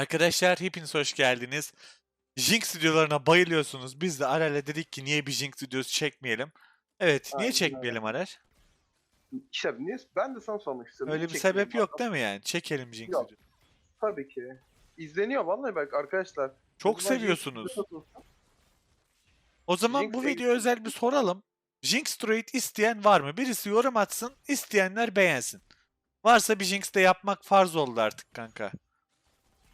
Arkadaşlar hepiniz hoş geldiniz. Jinx videolarına bayılıyorsunuz. Biz de Arel'e dedik ki niye bir Jinx videosu çekmeyelim. Evet, niye Aynen çekmeyelim Arel? İşte niye? Ben de sana sormak istiyorum. Öyle bir sebep çekmiyorum yok adam? değil mi yani? Çekelim Jinx Yok. videosu. Tabii ki. İzleniyor vallahi bak arkadaşlar. Çok zaman seviyorsunuz. O zaman Jinx bu video özel bir soralım. Jinx Trade isteyen var mı? Birisi yorum atsın, isteyenler beğensin. Varsa bir Jinx de yapmak farz oldu artık kanka.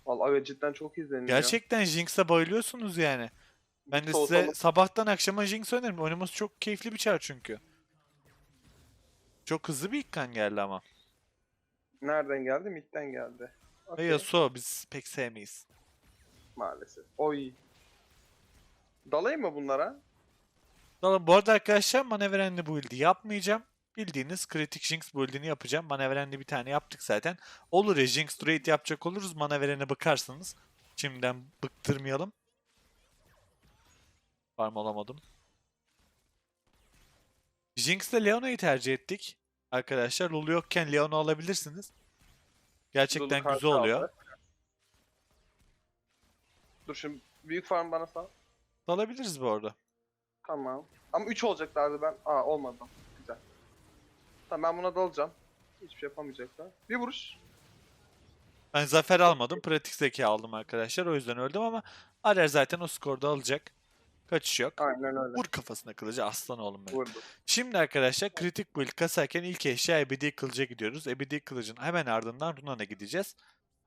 Vallahi evet cidden çok izleniyor. Gerçekten Jinx'e bayılıyorsunuz yani. Ben de size sabahtan akşama Jinx öneririm. Oynaması çok keyifli bir çar çünkü. Çok hızlı bir ilk kan geldi ama. Nereden geldi? Mid'den geldi. Ve Okey, Yasuo biz pek sevmeyiz. Maalesef. Oy. Dalayım mı bunlara? Tamam, bu arada arkadaşlar manevrenli build'i yapmayacağım. Bildiğiniz kritik Jinx build'ini yapacağım. Manevrenli bir tane yaptık zaten. Olur ya Jinx Trade yapacak oluruz. Manevrene bakarsınız. Şimdiden bıktırmayalım. Farm alamadım. Jinx'le Leona'yı tercih ettik. Arkadaşlar Lulu yokken Leona alabilirsiniz. Gerçekten Lulu güzel oluyor. aldı. Dur şimdi büyük farm bana sal. Alabiliriz bu arada. Tamam. Ama 3 olacaklardı ben. Aa olmadı. Tamam ben buna dalacağım. Hiçbir şey yapamayacaklar. Bir vuruş. Ben zafer almadım. Pratik zeka aldım arkadaşlar. O yüzden öldüm ama Arer zaten o skorda alacak. Kaçış yok. Aynen öyle. Vur kafasına kılıcı aslan oğlum benim. Vurdu. Şimdi arkadaşlar kritik build kasarken ilk eşya ebedi kılıca gidiyoruz. Ebedi kılıcın hemen ardından Runan'a gideceğiz.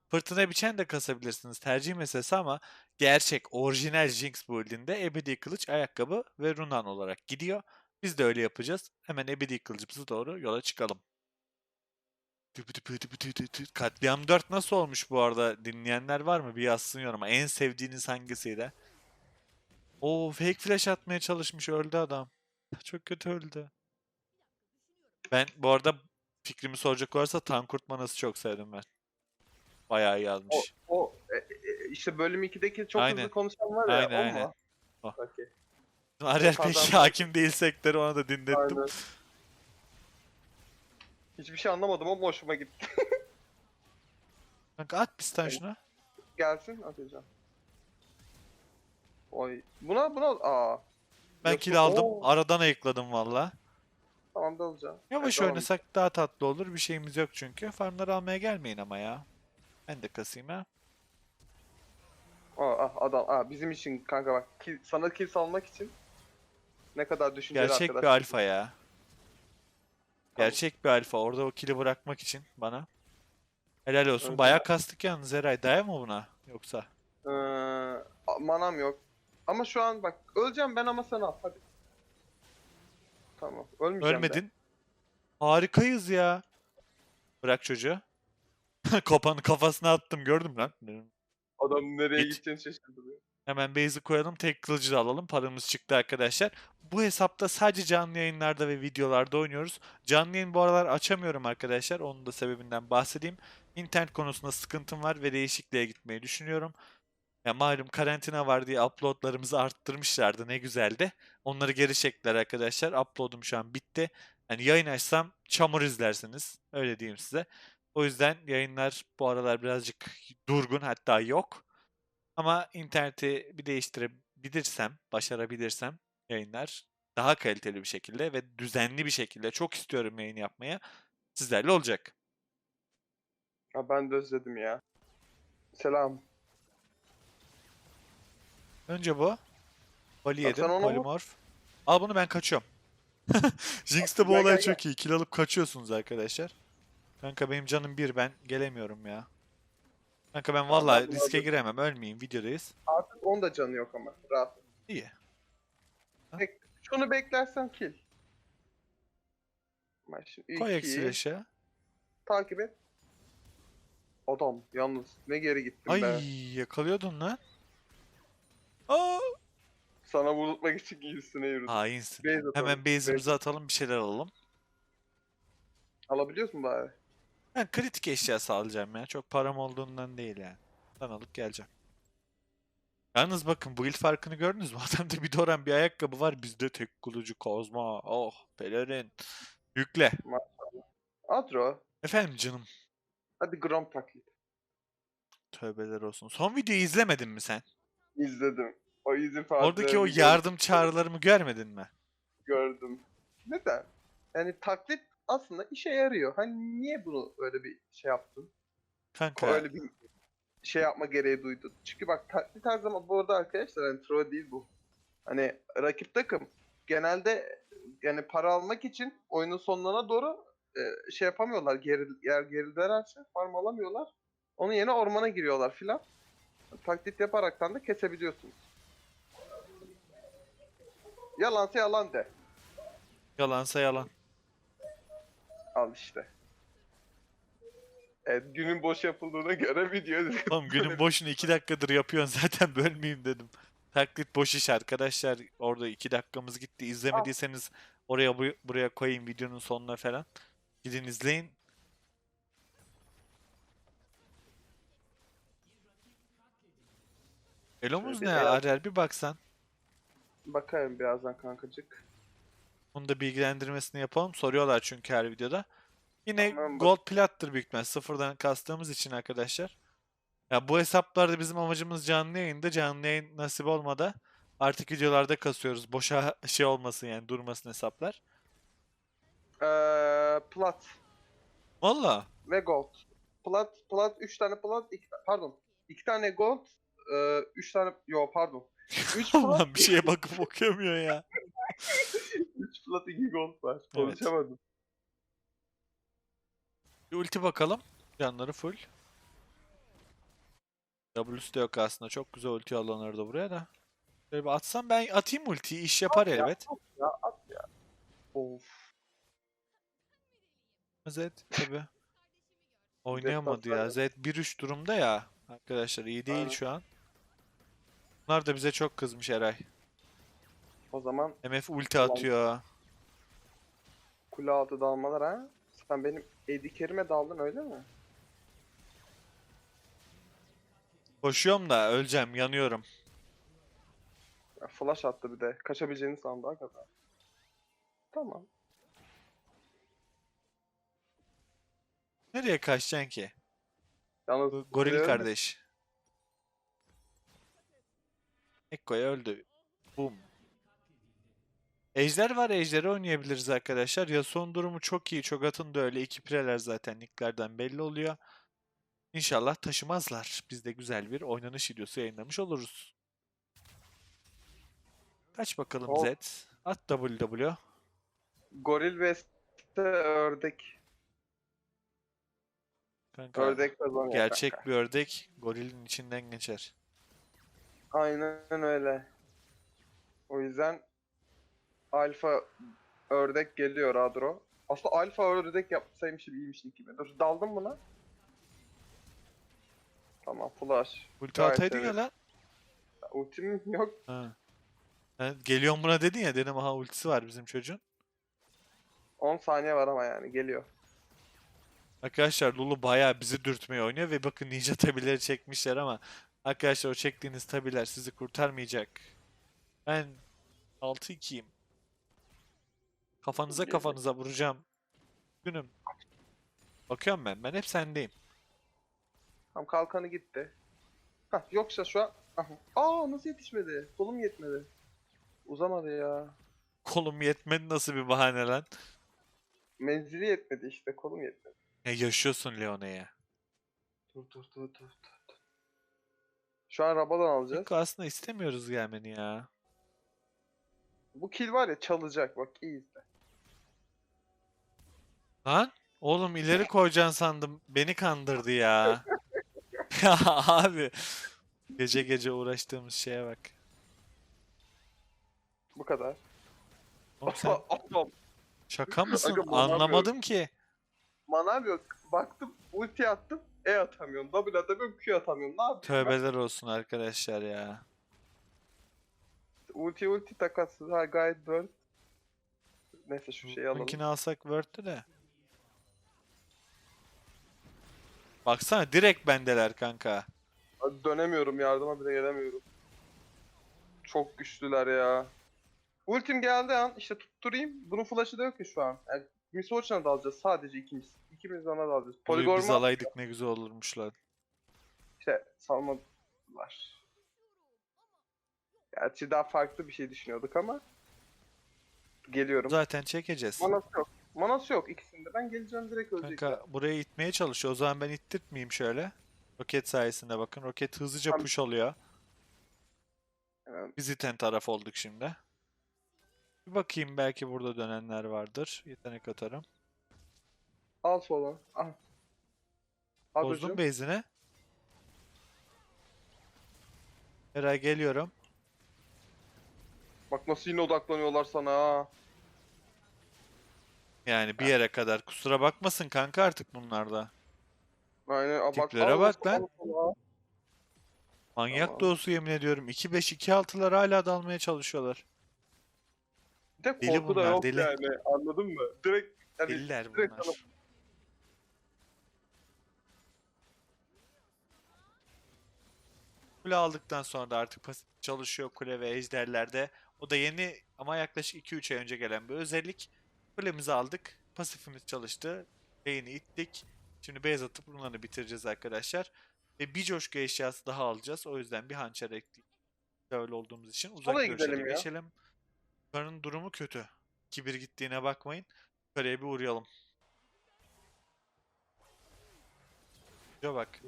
Fırtına biçen de kasabilirsiniz tercih meselesi ama gerçek orijinal Jinx build'inde ebedi kılıç, ayakkabı ve Runan olarak gidiyor. Biz de öyle yapacağız. Hemen ebedi kılıcımıza doğru yola çıkalım. Katliam 4 nasıl olmuş bu arada? Dinleyenler var mı? Bir yazsın yoruma. En sevdiğiniz hangisiydi? Oo fake flash atmaya çalışmış öldü adam. Çok kötü öldü. Ben bu arada fikrimi soracak olursa Tankurt Manas'ı çok sevdim ben. Bayağı iyi O, yazmış. o e, e, işte bölüm 2'deki çok Aynen. hızlı konuşan var ya Aynen, o aynen. mu? O. Kazandı. pek hakim değil sektörü ona da dinlettim. Aynen. Hiçbir şey anlamadım ama hoşuma gitti. Kanka at bir tane şuna. Gelsin atacağım. Oy. Buna buna aa. Ben Yoksa- kill aldım. Oo, Aradan ayıkladım valla. Tamam da alacağım. Yavaş Tamam. oynasak daha tatlı olur. Bir şeyimiz yok çünkü. Farmları almaya gelmeyin ama ya. Ben de kasayım ha. Aa, ah, adam. Aa, bizim için kanka bak. Kill, sana kill salmak için ne kadar düşünceli Gerçek arkadaş. bir alfa ya. Gerçek bir alfa. Orada o kill'i bırakmak için bana. Helal olsun. Evet. Bayağı kastık yalnız Eray. Daya mı buna? Yoksa? Ee, manam yok. Ama şu an bak öleceğim ben ama sen al hadi. Tamam. Ölmeyeceğim. Ölmedin. Harikayız ya. Bırak çocuğu. Kopanı kafasına attım gördüm lan. Adam nereye Git. gideceğini şaşırdı. Hemen base'i koyalım. Tek kılıcı da alalım. Paramız çıktı arkadaşlar. Bu hesapta sadece canlı yayınlarda ve videolarda oynuyoruz. Canlı yayın bu aralar açamıyorum arkadaşlar. Onun da sebebinden bahsedeyim. İnternet konusunda sıkıntım var ve değişikliğe gitmeyi düşünüyorum. Ya malum karantina var diye uploadlarımızı arttırmışlardı. Ne güzeldi. Onları geri çektiler arkadaşlar. Upload'um şu an bitti. Yani yayın açsam çamur izlersiniz. Öyle diyeyim size. O yüzden yayınlar bu aralar birazcık durgun hatta yok. Ama interneti bir değiştirebilirsem, başarabilirsem yayınlar daha kaliteli bir şekilde ve düzenli bir şekilde çok istiyorum yayın yapmaya sizlerle olacak. Ha, ben de özledim ya. Selam. Önce bu. Poli yedim, polimorf. Al bunu ben kaçıyorum. Jinx'te bu Gel, olay gel, çok iyi. Kill alıp kaçıyorsunuz arkadaşlar. Kanka benim canım bir ben gelemiyorum ya. Kanka ben vallahi ben riske öldüm. giremem. Ölmeyeyim videodayız. Artık onun da canı yok ama. Rahat. İyi. Bek şunu beklersen kill. Şimdi Koy iki, eksi leşe. takip et. Adam yalnız ne geri gittim Ay be. yakalıyordun lan. Aa! Sana vurulmak için üstüne yürüdüm. Hainsin. Base atalım, Hemen base'imizi atalım bir şeyler alalım. Alabiliyoruz mu bari? Ben kritik eşya alacağım ya. Çok param olduğundan değil yani. Ben alıp geleceğim. Yalnız bakın bu il farkını gördünüz mü? Adamda bir doran bir ayakkabı var. Bizde tek kılıcı kozma. Oh pelerin. Yükle. Adro. Efendim canım. Hadi gram taklit. Tövbeler olsun. Son videoyu izlemedin mi sen? İzledim. O izin Oradaki o yardım çağrılarımı görmedin mi? gördüm. Neden? Yani taklit aslında işe yarıyor. Hani niye bunu öyle bir şey yaptın? Kanka. Öyle bir şey yapma gereği duydun. Çünkü bak taklit her zaman bu arada arkadaşlar hani troll değil bu. Hani rakip takım genelde yani para almak için oyunun sonlarına doğru e, şey yapamıyorlar. Geri, yer gerilerse farm alamıyorlar. Onun yerine ormana giriyorlar filan. Taklit yaparaktan da kesebiliyorsunuz. Yalansa yalan de. Yalansa yalan. Al işte. Evet, günün boş yapıldığına göre video Oğlum günün boşunu 2 dakikadır yapıyorsun zaten bölmeyeyim dedim. Taklit boş iş arkadaşlar. Orada 2 dakikamız gitti. İzlemediyseniz oraya bu- buraya koyayım videonun sonuna falan. Gidin izleyin. Elomuz Şöyle ne beyaz- Arel bir baksan. Bakarım birazdan kankacık. Onu da bilgilendirmesini yapalım. Soruyorlar çünkü her videoda. Yine Tamam, gold plattır büyük ihtimal. Sıfırdan kastığımız için arkadaşlar. Ya bu hesaplarda bizim amacımız canlı yayında. Canlı yayın nasip olmadı. Artık videolarda kasıyoruz. Boşa şey olmasın yani durmasın hesaplar. Ee, plat Valla. ve gold. Plat, plat 3 tane plat, iki, pardon. 2 tane gold, 3 tane yo pardon. 3 plat, Ulan bir şeye bakıp okuyamıyor ya. 3 plat 2 gold var. Konuşamadım. Bir ulti bakalım. Canları full. W'su de yok aslında. Çok güzel ulti alınırdı buraya da. Şöyle bir atsam ben atayım ultiyi. iş yapar ya, elbet. Ya at ya. Of. Zed tabi. Oynayamadı ya. Zed 1-3 durumda ya. Arkadaşlar iyi değil Aynen. şu an. Bunlar da bize çok kızmış Eray. O zaman MF ulti atıyor. kule altı dalmalar ha. Sen benim Eddie Kerim'e daldın öyle mi? Koşuyorum da öleceğim. Yanıyorum. Ya, flash attı bir de. Kaçabileceğini sandı hakikaten. Tamam. Nereye kaçacaksın ki? Yalnız goril mi? kardeş. Ekko'ya öldü. Boom. Ejder var. Ejder'i oynayabiliriz arkadaşlar. Yasuo'nun durumu çok iyi. Cho'Gath'ın da öyle. İki pireler zaten nicklerden belli oluyor. İnşallah taşımazlar. Biz de güzel bir oynanış videosu yayınlamış oluruz. Kaç bakalım Hop. Zed. At WW. Goril ve ördek. Kanka, Ördek kazanıyor. gerçek kanka. bir ördek gorilin içinden geçer. Aynen öyle. O yüzden alfa ördek geliyor Adro. Aslında alfa ördek yapsaymışım iyiymiş gibi. Dur daldım buna. Tamam flash. Ulti Gayet ataydın ya lan. Ultim yok. Ha. Ben geliyorum buna dedin ya dedim aha ultisi var bizim çocuğun. 10 saniye var ama yani geliyor. Arkadaşlar Lulu bayağı bizi dürtmeye oynuyor ve bakın ninja tabileri çekmişler ama arkadaşlar o çektiğiniz tabiler sizi kurtarmayacak. Ben 6-2'yim. Kafanıza kafanıza vuracağım. Günüm. Bakıyorum ben. Ben hep sendeyim. Tam kalkanı gitti. Hah yoksa şu an... Aha. Aa nasıl yetişmedi? Kolum yetmedi. Uzamadı ya. Kolum yetmedi nasıl bir bahane lan? Menzili yetmedi işte kolum yetmedi. Ya yaşıyorsun Leone'ye. Dur dur dur dur dur. Şu an Rabadan alacağız. Çünkü aslında istemiyoruz gelmeni ya. Bu kill var ya çalacak bak iyi izle. Lan oğlum ileri koyacaksın sandım. Beni kandırdı ya. Ya abi. Gece gece uğraştığımız şeye bak. Bu kadar. Oğlum sen Atom. şaka mısın? Aga, bana Anlamadım ki. Manav yok. Baktım ulti attım. E atamıyorum. W atamıyorum. Q atamıyorum. Ne yapayım ben? Tövbeler olsun arkadaşlar ya. Ulti ulti takatsız. Ha gayet word. Neyse şu şeyi alalım. Bunkini alsak Word'tü de. Baksana direkt bendeler kanka. Hadi Dönemiyorum yardıma bile gelemiyorum. Çok güçlüler ya. Ultim geldi an işte tutturayım. Bunun flash'ı da yok ki şu an. Yani Miss Fortune'a dalacağız sadece ikimiz. İkimiz ona dalacağız. Blue'yu biz alaydık ne güzel olurmuş lan. İşte salmadılar. Gerçi daha farklı bir şey düşünüyorduk ama geliyorum. Zaten çekeceğiz. Manası yok. Manası yok ikisinde. Ben geleceğim direkt ölecek. Kanka buraya itmeye çalışıyor. O zaman ben ittirtmeyeyim şöyle. Roket sayesinde bakın. Roket hızlıca Tamam. push oluyor. Hemen Biz iten taraf olduk şimdi. Bir bakayım belki burada dönenler vardır. Yetenek atarım. al sola. Al. Bozdum hocam. base'ini. Eray geliyorum. Bak nasıl yine odaklanıyorlar sana ha. Yani bir yere kadar. Kusura bakmasın kanka artık bunlarda. Aynen. aa, Bak, Tiplere al, bak al, lan. al. Manyak Tamam. doğusu yemin ediyorum. 2-5 2-6'lar hala dalmaya çalışıyorlar. Bir de Deli korku da bunlar, yok deli. yani. Anladın mı? Direkt yani Deliler direkt bunlar. sana- Kule aldıktan sonra da artık pasif çalışıyor kule ve ejderlerde. O da yeni ama yaklaşık 2-3 ay önce gelen bir özellik. Kulemizi aldık. Pasifimiz çalıştı. Beyni ittik. Şimdi beyaz atıp runları bitireceğiz arkadaşlar. Ve bir coşku eşyası daha alacağız. O yüzden bir hançer ekledik. Öyle olduğumuz için uzak Sola görüşlere gidelim ya. geçelim. Yukarının durumu kötü. 2-1 gittiğine bakmayın. Yukarıya bir uğrayalım. Şuraya bak.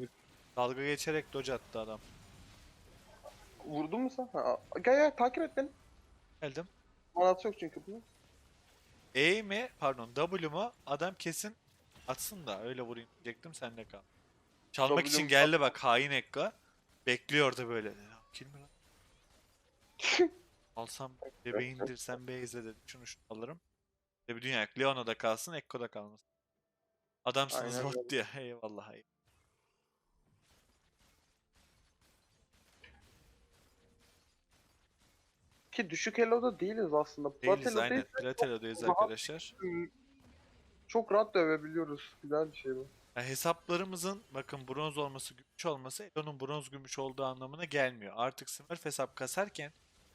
Dalga geçerek dodge attı adam. Vurdun mu sen? Ha, gel gel takip et beni. Geldim. Manası yok çünkü bunun. E mi pardon W mu adam kesin atsın da öyle vurayım diyecektim sen de kal. Çalmak W için geldi bak hain Ekka. Bekliyordu böyle. Ya, Kim mi lan? Alsam bebeği indirsem Beyze dedim. Şunu şunu alırım. Bir dünya. Leona da kalsın Ekko da kalmasın. Adamsınız Aynen diye. Eyvallah. eyvallah. Ki düşük elo'da değiliz aslında. Değiliz Plat aynen. elo'dayız. Platelo'dayız rahat- arkadaşlar. Çok rahat dövebiliyoruz. Güzel bir şey bu. Ya hesaplarımızın bakın bronz olması gümüş olması Elo'nun bronz gümüş olduğu anlamına gelmiyor. Artık Smurf hesap kasarken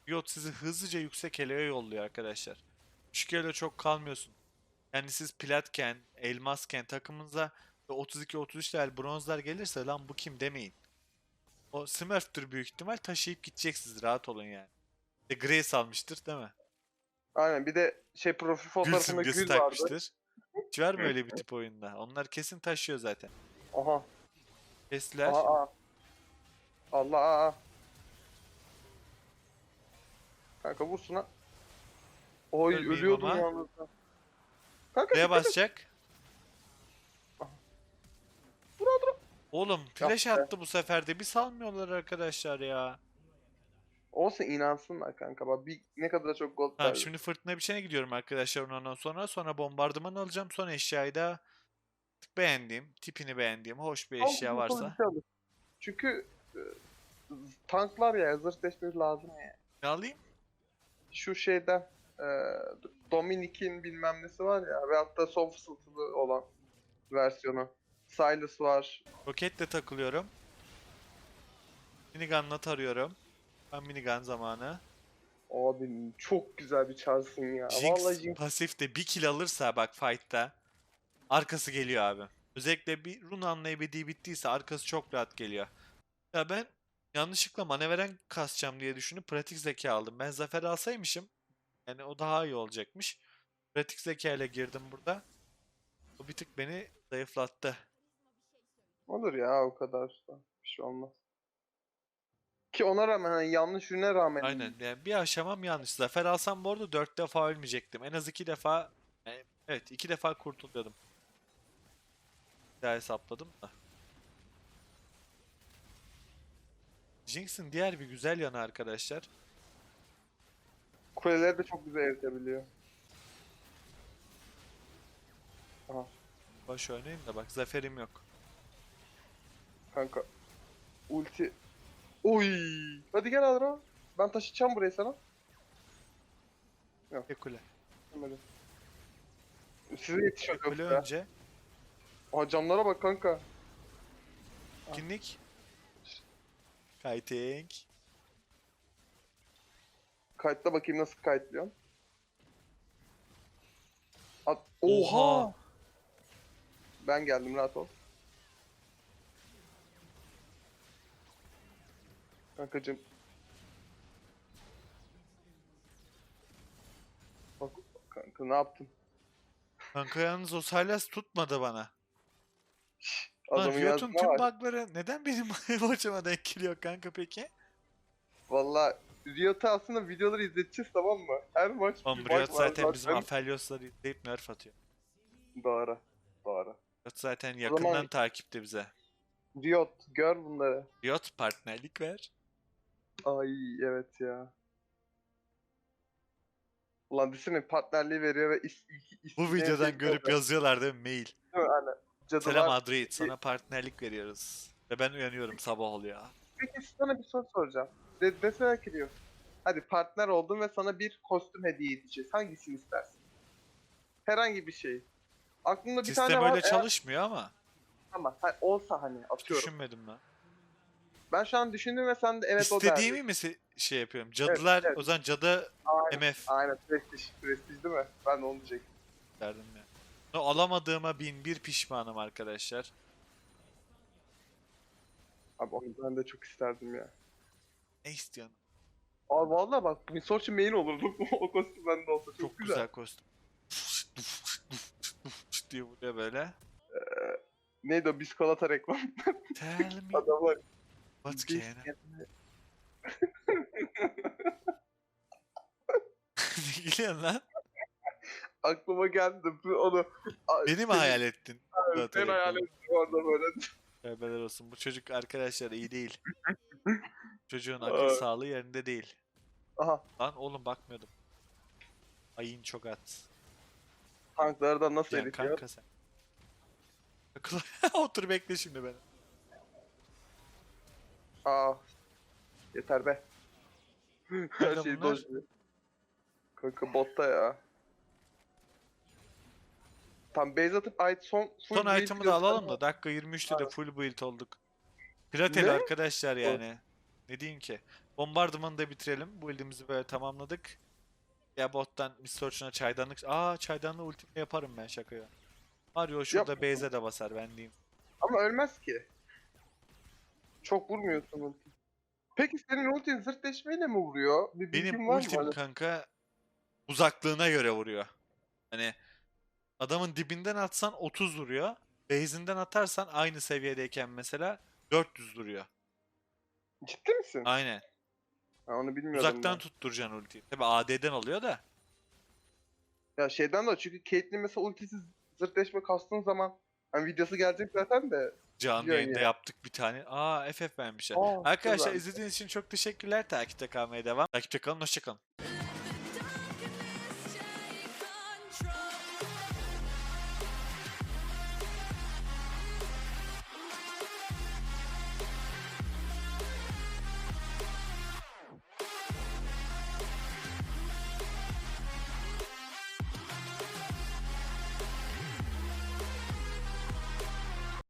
Riot sizi hızlıca yüksek Elo'ya yolluyor arkadaşlar. Düşük Elo çok kalmıyorsun. Yani siz platken, elmasken takımınıza 32-33 level bronzlar gelirse lan bu kim demeyin. O Smurf'tür büyük ihtimal taşıyıp gideceksiniz rahat olun yani. De Grace almıştır değil mi? Aynen bir de şey profil Gül fotoğrafında simgesi gül vardı. Hiç var mı öyle bir tip oyunda? Onlar kesin taşıyor zaten. Aha. Kestiler. Aa, aa. Allah aa. Kanka vursuna. Oy Ölmeyeyim ölüyordum ama. yalnız. da. Kanka Neye dikkat et. basacak? Dur dur. Oğlum flash Yaptı. attı bu sefer de bir salmıyorlar arkadaşlar ya. Olsun inansınlar kanka. Bak bir ne kadar çok gol Tamam verdim. şimdi fırtına bir şeyine gidiyorum arkadaşlar ondan sonra. Sonra bombardıman alacağım. Son eşyayı da beğendiğim, tipini beğendiğim hoş bir Al, eşya bu varsa. Çünkü e, tanklar ya zırh deşmesi lazım ya. Ne alayım? Şu şeyden e, Dominik'in bilmem nesi var ya ve hatta son fısıltılı olan versiyonu. Silas var. Roketle takılıyorum. Minigun'la tarıyorum. Ben minigun zamanı. Abi çok güzel bir çarsın ya. Jinx Vallahi Jinx pasifte bir kill alırsa bak fight'ta arkası geliyor abi. Özellikle bir run anlayabildiği bittiyse arkası çok rahat geliyor. Ya ben yanlışlıkla manevren kasacağım diye düşünüp pratik zeka aldım. Ben zafer alsaymışım yani o daha iyi olacakmış. Pratik zeka ile girdim burada. O bir tık beni zayıflattı. olur ya o kadar da bir şey olmaz. Ki ona rağmen hani yanlış ürüne rağmen Aynen. Yani bir aşamam yanlış. Zafer alsam bu arada 4 defa ölmeyecektim. En az 2 defa yani evet 2 defa kurtuluyordum. Bir daha hesapladım da. Jinx'in diğer bir güzel yanı arkadaşlar. kuleleri de çok güzel eritebiliyor. Aha Baş oynayayım da bak zaferim yok. kanka. Ulti. Oy. Hadi gel Adra. Ben taşıyacağım burayı sana. Bir kule. Hadi. Size yetişiyor Kule yoksa. önce. Aha camlara bak kanka. Kinlik. Kiting. Kayıtla bakayım nasıl kayıtlıyorsun. At Oha! Oha! Ben geldim rahat ol. Kankacım. Bak kanka ne yaptın? Kanka yalnız o Sylas tutmadı bana. Lan Adamın Riot'un yazdığına tüm bak. bug'ları neden benim maçıma denk geliyor kanka peki? Valla Riot'a aslında videoları izleteceğiz tamam mı? Her maç Oğlum bir Riot var zaten bizim Aphelios'ları izleyip nerf atıyor. Doğru. Doğru. Riot zaten zaman- yakından takipte bize. Riot gör bunları. Riot partnerlik ver. Ay evet ya. Ulan düşünün partnerliği veriyor ve is, is, is, Bu videodan görüp yazıyorlar değil mi mail? Cadılar. Selam Adrit sana partnerlik veriyoruz. Ve ben uyanıyorum sabah oluyor. Peki sana bir soru soracağım. De, desene ki diyor. Hadi partner oldun ve sana bir kostüm hediye edeceğiz. Hangisini istersin? Herhangi bir şey. Aklımda bir Sistem tane var. öyle eğer- çalışmıyor ama. Ama ha- olsa hani atıyorum. Düşünmedim lan. Ben şu an düşündüm ve sen de evet o İstediğimi derdin. mi se- şey yapıyorum? Cadılar evet. o zaman cadı Aynen, MF aynen prestij. Prestij değil mi? Ben de onu diyecektim. derdim ya. O alamadığıma bin bir pişmanım arkadaşlar. Abi onu ben de çok isterdim ya. Ne istiyorsun? Abi valla bak bir soru main olurdu o kostüm bende olsa. Çok, Çok güzel. güzel kostüm. diye vuruyor böyle. Neydi o biskolata reklam? Tell me Adamlar going on. Ne gülüyorsun lan? aklıma geldi onu. Beni mi senin- hayal ettin? Ben Zaten hayal ettim orada böyle. Tövbeler olsun. Bu çocuk arkadaşlar iyi değil. Çocuğun akıl sağlığı yerinde değil. Aha Lan oğlum bakmıyordum. Ayın çok at. tanklardan nasıl Yani eritiyor? kanka sen. Otur bekle şimdi beni. Aa. Yeter be. Her şey bunlar? dojluyor. Kanka botta ya. Tam base atıp ait son full Son build item'ı da alalım da dakika 23'te de full build olduk. Plateli Ne? arkadaşlar yani. Ne diyeyim ki? Bombardımanı da bitirelim. Build'imizi böyle tamamladık. Ya bottan Mistorch'una çaydanlık... Aa çaydanlığı ultimle yaparım ben şakaya. Mario şurada base'e de basar ben diyeyim. Ama ölmez ki. Çok vurmuyorsun ulti. Peki senin ultin zırt deşmeyle mi vuruyor? Bir bilgin Benim var mı? ultim Hani- kanka uzaklığına göre vuruyor. Hani adamın dibinden atsan 30 vuruyor. Base'inden atarsan aynı seviyedeyken mesela 400 vuruyor. Ciddi misin? Aynen. Ha, onu bilmiyordum Uzaktan ben. tutturacaksın ultiyi. Tabi AD'den oluyor da. Ya şeyden de çünkü Caitlyn mesela ultisiz zırt deşme kastığın zaman hani videosu gelecek zaten de. Canlı yayında ya. yaptık bir tane. Aa FF vermişler. Aa, Arkadaşlar güzel. izlediğiniz için çok teşekkürler. Takipte kalmaya devam. Takipte kalın. Hoşçakalın.